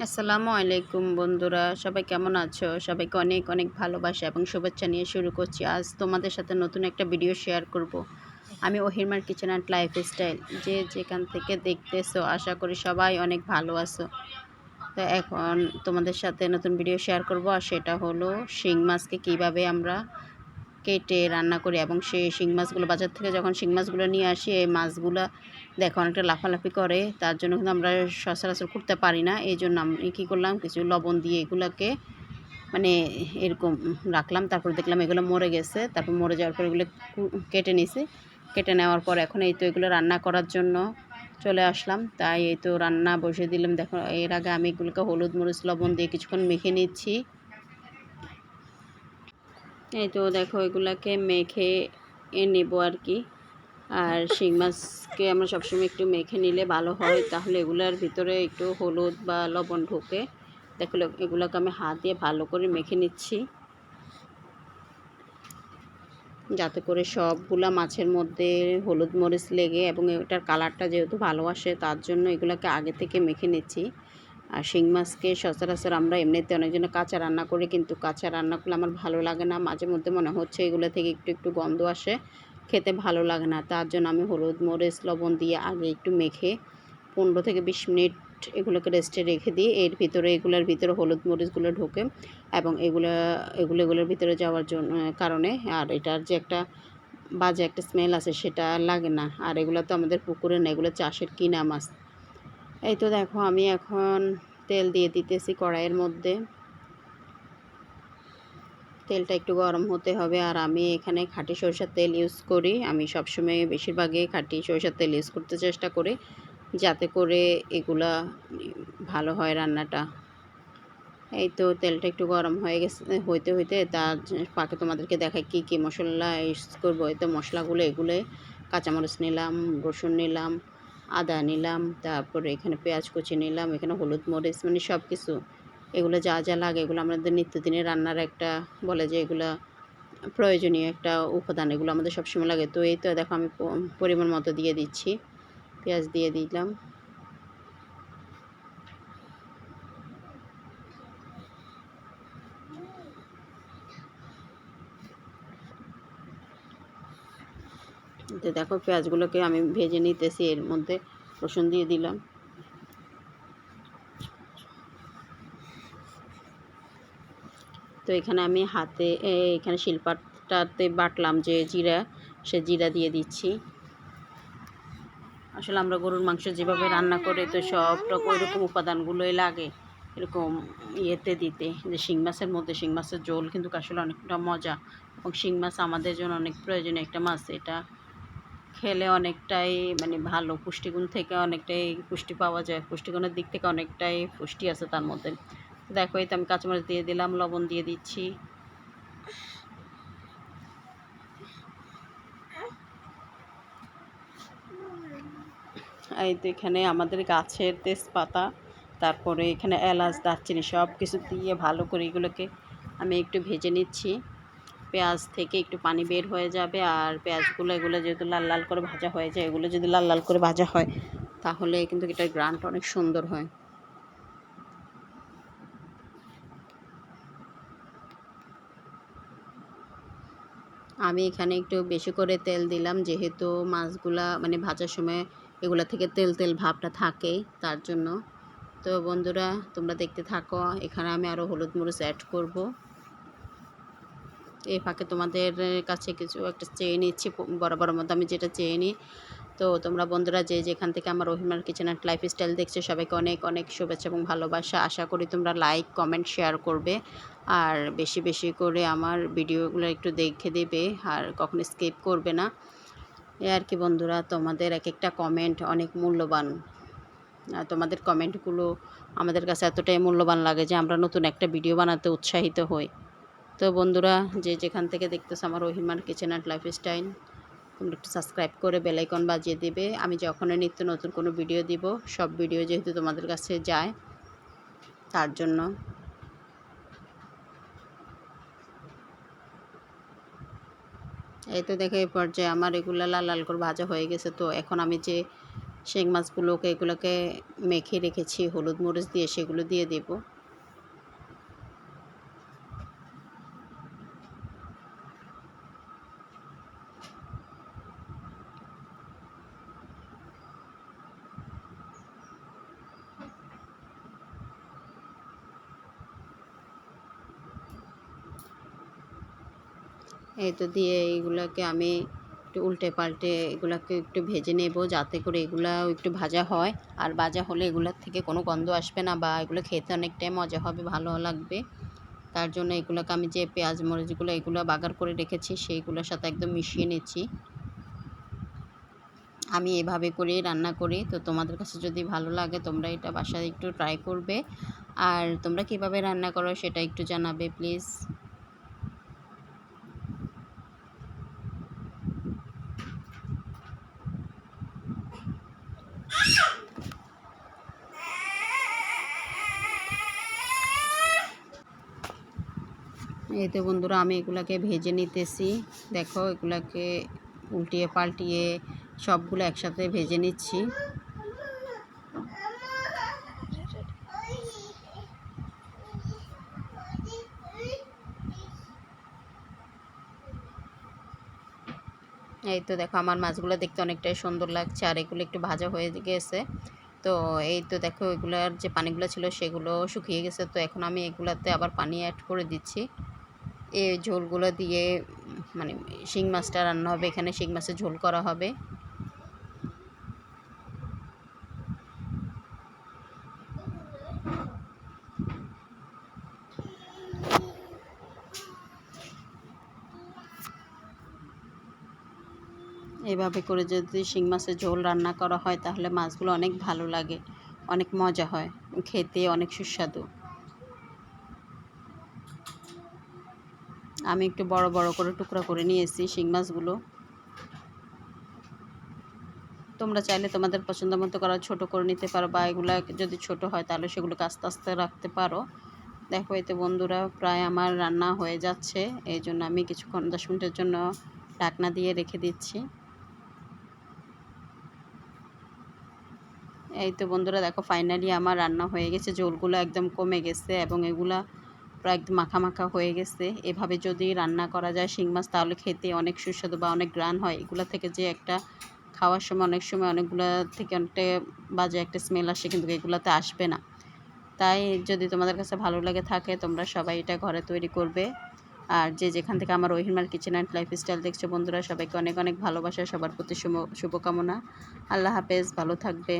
আসসালামু আলাইকুম বন্ধুরা, সবাই কেমন আছো? সবাইকে অনেক অনেক ভালোবাসা এবং শুভেচ্ছা নিয়ে শুরু করছি। আজ তোমাদের সাথে নতুন একটা ভিডিও শেয়ার করব। আমি ওহিরমার কিচেন অ্যান্ড লাইফ স্টাইল যে যেখান থেকে দেখতেছো, আশা করি সবাই অনেক ভালো আছো। তো এখন তোমাদের সাথে নতুন ভিডিও শেয়ার করব, আর সেটা হলো শিং মাছকে কীভাবে আমরা কেটে রান্না করি এবং সেই শিং মাছগুলো বাজার থেকে যখন শিং মাছগুলো নিয়ে আসি, এই মাছগুলো দেখো অনেকটা লাফালাফি করে। তার জন্য কিন্তু আমরা সচরাচর করতে পারি না। এই জন্য আমি কী করলাম, কিছু লবণ দিয়ে এগুলোকে মানে এরকম রাখলাম। তারপর দেখলাম এগুলো মরে গেছে। তারপর মরে যাওয়ার পর এগুলো কেটে নিছি। কেটে নেওয়ার পর এখন এই তো এগুলো রান্না করার জন্য চলে আসলাম। তাই এই তো রান্না বসে দিলাম। দেখো, এর আগে আমি এগুলোকে হলুদ মরিচ, লবণ দিয়ে কিছুক্ষণ মেখে নিচ্ছি। এই তো দেখো এগুলাকে মেখে নেব আর কি। আর শিং মাছকে আমরা সবসময় একটু মেখে নিলে ভালো হয়। তাহলে এগুলার ভিতরে একটু হলুদ বা লবণ ঢোকে। দেখো এগুলোকে আমি হাত দিয়ে ভালো করে মেখে নিচ্ছি। যাতে করে সবগুলা মাছের মধ্যে হলুদ মরিচ লেগে এবং এটার কালারটা যেহেতু ভালো আসে, তার জন্য এগুলোকে আগে থেকে মেখে নিচ্ছি। আর শিং মাছকে সচরাচর আমরা এমনিতে অনেকজনে কাঁচা রান্না করি, কিন্তু কাঁচা রান্না করলে আমার ভালো লাগে না। মাঝে মধ্যে মনে হচ্ছে এগুলো থেকে একটু একটু গন্ধ আসে, খেতে ভালো লাগে না। তার জন্য আমি হলুদ, মরিচ, লবণ দিয়ে আগে একটু মেখে পনেরো থেকে বিশ মিনিট এগুলোকে রেস্টে রেখে দিই। এর ভিতরে এগুলোর ভিতরে হলুদ, মরিচগুলো ঢোকে এবং এগুলো এগুলো, এগুলোর ভিতরে যাওয়ার জন্য কারণে আর এটার যে একটা বাজে একটা স্মেল আছে সেটা লাগে না। আর এগুলো তো আমাদের পুকুরে না, এগুলো চাষের কিনা মাছ। এই তো দেখো, আমি এখন তেল দিয়ে দিতেছি কড়াইয়ের মধ্যে। তেলটা একটু গরম হতে হবে, আর আমি এখানে খাঁটি সরষের তেল ইউজ করি। আমি সবসময় বেশিরভাগই খাঁটি সরষের তেল ইউজ করতে চেষ্টা করি, যাতে করে এগুলা ভালো হয় রান্নাটা। এই তো তেলটা একটু গরম হয়ে গেছে, হইতে হইতে তার পাকে তোমাদেরকে দেখাই কী কী মশলা ইউজ করব। এই তো মশলাগুলো এগুলো কাঁচামরিচ নিলাম, রসুন নিলাম আদা নিলাম, তারপরে এখানে পেঁয়াজ কুচি নিলাম, এখানে হলুদ মরিচ মানে সব কিছু এগুলো যা যা লাগে, এগুলো আমাদের নিত্যদিনের রান্নার একটা বলে যে এগুলো প্রয়োজনীয় একটা উপাদান, এগুলো আমাদের সবসময় লাগে। তো এই তো দেখো আমি পরিমাণ মতো দিয়ে দিচ্ছি। পেঁয়াজ দিয়ে দিলাম। তো দেখো পেঁয়াজগুলোকে আমি ভেজে নিতেছি, এর মধ্যে রসুন দিয়ে দিলাম। তো এখানে আমি হাতে এখানে শিলপাটাতে বাটলাম যে জিরা, সে জিরা দিয়ে দিচ্ছি। আসলে আমরা গরুর মাংস যেভাবে রান্না করে, তো সব রকম, ওইরকম উপাদানগুলোই লাগে এরকম ইয়েতে দিতে। যে শিং মাছের মধ্যে, শিং মাছের ঝোল কিন্তু আসলে অনেকটা মজা। এবং শিং মাছ আমাদের জন্য অনেক প্রয়োজনীয় একটা মাছ, এটা খেলে অনেকটাই মানে ভালো, পুষ্টিগুণ থেকে অনেকটাই পুষ্টি পাওয়া যায়, পুষ্টিগুণের দিক থেকে অনেকটাই পুষ্টি আছে তার মধ্যে। দেখো, এই তো আমি কাঁচামরিচ দিয়ে দিলাম, লবণ দিয়ে দিচ্ছি। এই তো এখানে আমাদের গাছের তেজপাতা, তারপরে এখানে এলাচ, দারচিনি সব কিছু দিয়ে ভালো করে এগুলোকে আমি একটু ভেজে নিচ্ছি। পেঁয়াজ থেকে একটু পানি বের হয়ে যাবে আর পেঁয়াজগুলো, এগুলো যেহেতু লাল লাল করে ভাজা হয়ে যায় এগুলো যদি লাল লাল করে ভাজা হয়, তাহলে কিন্তু এটার গ্রানটা অনেক সুন্দর হয়। আমি এখানে একটু বেশি করে তেল দিলাম, যেহেতু মাছগুলা মানে ভাজার সময় এগুলা থেকে তেল তেল ভাবটা থাকে তার জন্য। তো বন্ধুরা, তোমরা দেখতে থাকো, এখানে আমি আরও হলুদ মরিচ অ্যাড করব। এই ফাঁকে তোমাদের কাছে কিছু একটা চেয়ে নিচ্ছি বড় মধ্যে আমি যেটা চেয়ে নিই। তো তোমরা বন্ধুরা যে যেখান থেকে আমার অভিমান কিচেন অ্যান্ড লাইফস্টাইল দেখছ, সবাইকে অনেক অনেক শুভেচ্ছা এবং ভালোবাসা। আশা করি তোমরা লাইক কমেন্ট শেয়ার করবে। আর বেশি বেশি করে আমার ভিডিওগুলো একটু দেখে দেবে, আর কখনো স্কিপ করবে না। এ আর কি বন্ধুরা, তোমাদের এক একটা কমেন্ট অনেক মূল্যবান। তোমাদের কমেন্টগুলো আমাদের কাছে এতটাই মূল্যবান লাগে যে আমরা নতুন একটা ভিডিও বানাতে উৎসাহিত হই। তো বন্ধুরা, যে যেখান থেকে দেখতেছো আমার রহিমার কিচেন অ্যান্ড লাইফস্টাইল তোমরা একটু সাবস্ক্রাইব করে বেলাইকন বাজিয়ে দেবে। আমি যখনই নিত্য নতুন কোনো ভিডিও দিব, সব ভিডিও যেহেতু তোমাদের কাছে যায়, তার জন্য। এই তো দেখো, এই পর্যায়ে আমার এগুলো লাল লাল করে ভাজা হয়ে গেছে। তো এখন আমি যে শিং মাছগুলোকে, এগুলোকে মেখে রেখেছি, হলুদ মরিচ দিয়ে সেগুলো দিয়ে দেব। এই তো দিয়ে এইগুলোকে আমি একটু উল্টে পাল্টে এগুলোকে একটু ভেজে নেব যাতে করে এগুলা একটু ভাজা হয়। আর ভাজা হলে এগুলোর থেকে কোনো গন্ধ আসবে না বা এগুলো খেতে অনেকটাই মজা হবে, ভালো লাগবে। তার জন্য এগুলোকে আমি যে পেঁয়াজ, মরিচগুলো এগুলো বাগার করে রেখেছি সেইগুলোর সাথে একদম মিশিয়ে নিচ্ছি। আমি এভাবে করেই রান্না করি। তো তোমাদের কাছে যদি ভালো লাগে তোমরা এটা বাসায় একটু ট্রাই করবে। আর তোমরা কীভাবে রান্না করো সেটা একটু জানাবে প্লিজ এই তো বন্ধুরা, আমি এগুলাকে ভেজে নিতেছি। দেখো, এগুলাকে উল্টিয়ে পাল্টিয়ে সবগুলো একসাথে ভেজে নিচ্ছি। এই তো দেখো, আমার মাছগুলো দেখতে অনেকটাই সুন্দর লাগছে, আর এগুলো একটু ভাজা হয়ে গেছে। তো এই তো দেখো, এগুলার যে পানিগুলো ছিল সেগুলো শুকিয়ে গেছে। তো এখন আমি এগুলাতে আবার পানি অ্যাড করে দিচ্ছি। এই ঝোলগুলো দিয়ে মানে শিং মাছটা রান্না হবে, এখানে শিং মাছের ঝোল করা হবে। এভাবে করে যদি শিং মাছের ঝোল রান্না করা হয়, তাহলে মাছগুলো অনেক ভালো লাগে, অনেক মজা হয়, খেতে অনেক সুস্বাদু। আমি একটু বড় বড় করে টুকরা করে নিয়েছি শিং মাছগুলো। তোমরা চাইলে তোমাদের পছন্দ মতো করা ছোট করে নিতে পারো বা এগুলো যদি ছোট হয় তাহলে সেগুলোকে আস্তে আস্তে রাখতে পারো। দেখো এতে বন্ধুরা প্রায় আমার রান্না হয়ে যাচ্ছে, এই জন্য আমি কিছুক্ষণ দশ মিনিটের জন্য ঢাকনা দিয়ে রেখে দিচ্ছি। এই তো বন্ধুরা দেখো ফাইনালি আমার রান্না হয়ে গেছে, ঝোলগুলো একদম কমে গেছে এবং এগুলা প্রায় একদম মাখা মাখা হয়ে গেছে। এভাবে যদি রান্না করা যায় শিং মাছ, তাহলে খেতে অনেক সুস্বাদু বা অনেক গ্রান হয়। এগুলো থেকে যে একটা খাওয়ার সময় অনেক সময় অনেকগুলো থেকে অনেকটা বাজে একটা স্মেল আসে, কিন্তু এগুলোতে আসবে না। তাই যদি তোমাদের কাছে ভালো লাগে থাকে, তোমরা সবাই এটা ঘরে তৈরি করবে। আর যে যেখান থেকে আমার ওহিমার কিচেন অ্যান্ড লাইফস্টাইল দেখছ বন্ধুরা, সবাইকে অনেক অনেক ভালোবাসা, সবার প্রতি শুভ, শুভকামনা। আল্লাহ হাফেজ, ভালো থাকবে।